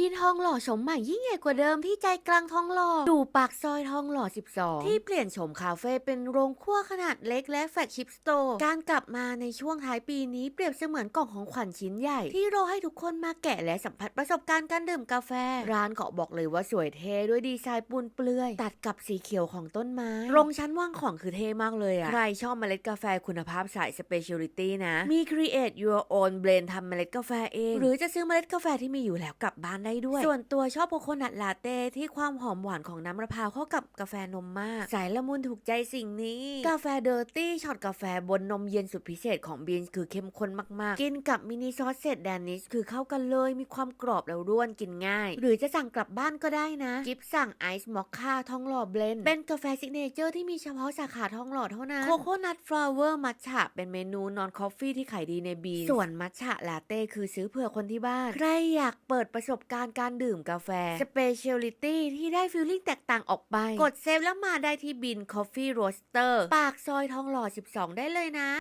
บีนทองหล่อโฉมใหม่ยิ่งใหญ่กว่าเดิมที่ใจกลางทองหล่อดูปากซอยทองหล่อ 12 ที่เปลี่ยนโฉมคาเฟ่เป็นโรงครัวขนาดเล็กและแฟลกชิพสโตร์การกลับมาในช่วงท้ายปีนี้เปรียบเสมือนกล่องของขวัญชิ้นใหญ่ ที่รอให้ทุกคนมาแกะและสัมผัสประสบการณ์การดื่มกาแฟ ร้านเกาะบอกเลยว่าสวยเท่ด้วยดีไซน์ปูนเปลื่อย ตัดกับสีเขียวของต้นไม้โรงชั้นว่างของคือเท่มากเลยอะใครชอบเมล็ดกาแฟคุณภาพสาย specialty นะมี create your own blend ทำเมล็ดกาแฟเอง หรือจะซื้อเมล็ดกาแฟที่มีอยู่แล้วกลับบ้านได้ด้วย ส่วนตัวชอบโคโคนัทลาเต้ที่ความหอมหวานของน้ำมะพร้าวเข้ากับกาแฟนมมาก สายละมุนถูกใจสิ่งนี้ กาแฟเดอร์ตี้ช็อตกาแฟบนนมเย็นสุดพิเศษของบีนคือเข้มข้นมากๆ กินกับมินิซอสเศษแดนิชคือเข้ากันเลยมีความกรอบแล้วร่วนกินง่าย หรือจะสั่งกลับบ้านก็ได้นะ กิฟสั่งไอซ์มอคค่าทองหล่อเบลนด์เป็นกาแฟซิกเนเจอร์ที่มีเฉพาะสาขาทองหล่อเท่านั้นโคโคนัทฟลาวเวอร์มัทฉะเป็นเมนูนอนคอฟฟี่ที่ขายดีในบีนส่วนมัทฉะลาเต้คือซื้อเผื่อคนที่บ้านใครอยากเปิดประสบการณ์การดื่มกาแฟสเปเชียลิตี้ที่ได้ฟิลลิ่งแตกต่างออกไป กดเซฟแล้วมาได้ที่บินคอฟฟี่โรสเตอร์ปากซอยทองหล่อ 12 ได้เลยนะ